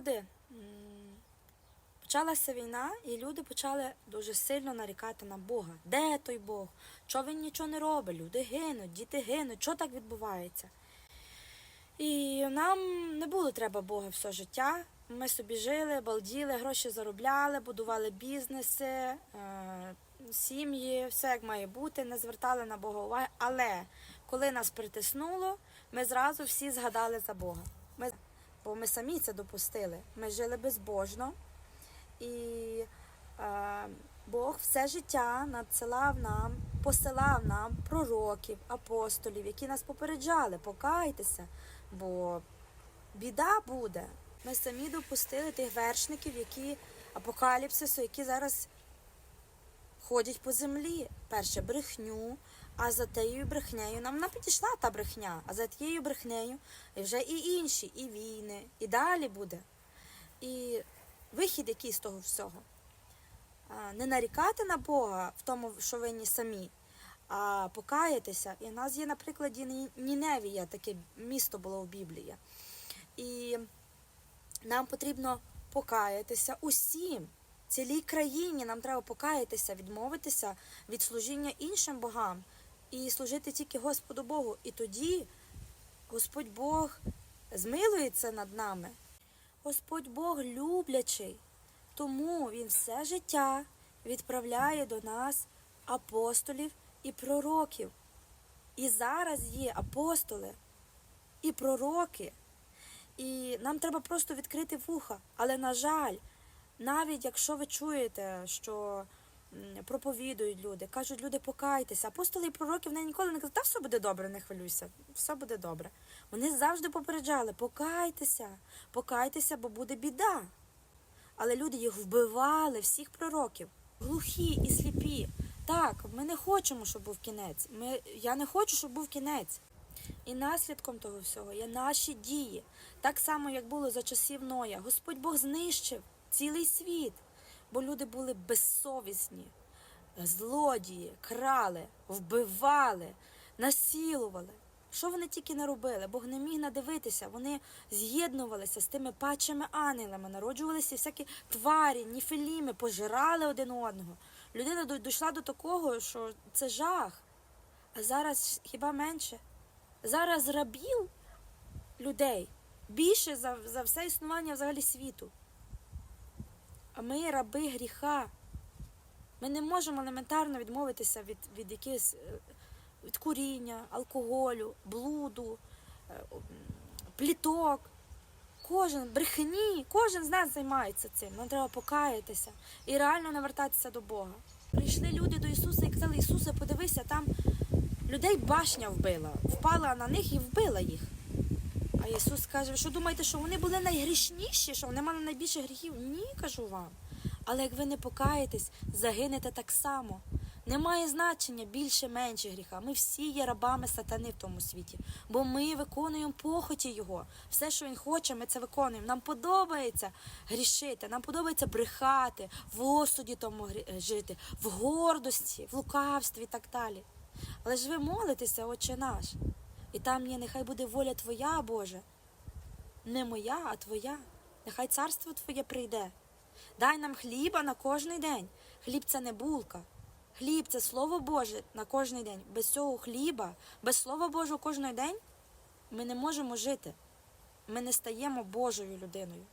люди. Почалася війна, і люди почали дуже сильно нарікати на Бога. Де той Бог? Чого він нічого не робить? Люди гинуть, діти гинуть. Що так відбувається? І нам не було треба Бога все життя. Ми собі жили, балділи, гроші заробляли, будували бізнеси, е, сім'ї, все як має бути, не звертали на Бога уваги. Але коли нас притиснуло, ми зразу всі згадали за Бога. Бо ми самі це допустили. Ми жили безбожно. І е, Бог все життя надсилав нам, посилав нам пророків, апостолів, які нас попереджали, покайтеся, бо біда буде. Ми самі допустили тих вершників, які апокаліпсису, які зараз ходять по землі. Перше брехню, а за тією брехнею нам вона підійшла та брехня, а за тією брехнею і вже і інші, і війни, і далі буде. І вихід який з того всього. Не нарікати на Бога в тому, що винні самі, а покаятися. І в нас є, на прикладі, Ніневія, таке місто було в Біблії. І нам потрібно покаятися усім. Цілій країні нам треба покаятися, відмовитися від служіння іншим богам і служити тільки Господу Богу. І тоді Господь Бог змилується над нами. Господь Бог люблячий, тому Він все життя відправляє до нас апостолів і пророків. І зараз є апостоли і пророки. І нам треба просто відкрити вуха. Але, на жаль, навіть якщо ви чуєте, що проповідують люди, кажуть, люди, покайтеся. Апостоли і пророки вони ніколи не кажуть, та все буде добре, не хвилюйся, все буде добре. Вони завжди попереджали, покайтеся, покайтеся, бо буде біда. Але люди їх вбивали, всіх пророків, глухі і сліпі. Так, ми не хочемо, щоб був кінець. Ми, я не хочу, щоб був кінець. І наслідком того всього є наші дії. Так само, як було за часів Ноя. Господь Бог знищив цілий світ, бо люди були безсовісні, злодії, крали, вбивали, насілували. Що вони тільки не робили? Бог не міг надивитися. Вони з'єднувалися з тими пачими ангелами, народжувалися всякі тварі, ніфіліми, пожирали один одного. Людина дійшла до такого, що це жах. А зараз хіба менше? Зараз рабів людей більше за, за все існування взагалі світу. Ми раби гріха. Ми не можемо елементарно відмовитися від, від якихось е, від куріння, алкоголю, блуду, е, пліток. Кожен брехні, кожен з нас займається цим. Нам треба покаятися і реально навертатися до Бога. Прийшли люди до Ісуса і казали, Ісусе, подивися, там людей башня вбила, впала на них і вбила їх. Ісус каже, що думаєте, що вони були найгрішніші, що вони мали найбільше гріхів? Ні, кажу вам. Але як ви не покаєтесь, загинете так само. Немає значення більше менше гріха. Ми всі є рабами сатани в тому світі, бо ми виконуємо похоті Його. Все, що він хоче, ми це виконуємо. Нам подобається грішити, нам подобається брехати, в осуді тому жити, в гордості, в лукавстві і так далі. Але ж ви молитеся, Отче наш, і там є, нехай буде воля Твоя, Боже. Не моя, а Твоя. Нехай царство Твоє прийде. Дай нам хліба на кожний день. Хліб це не булка. Хліб це Слово Боже на кожний день. Без цього хліба, без Слова Божого кожний день ми не можемо жити. Ми не стаємо Божою людиною.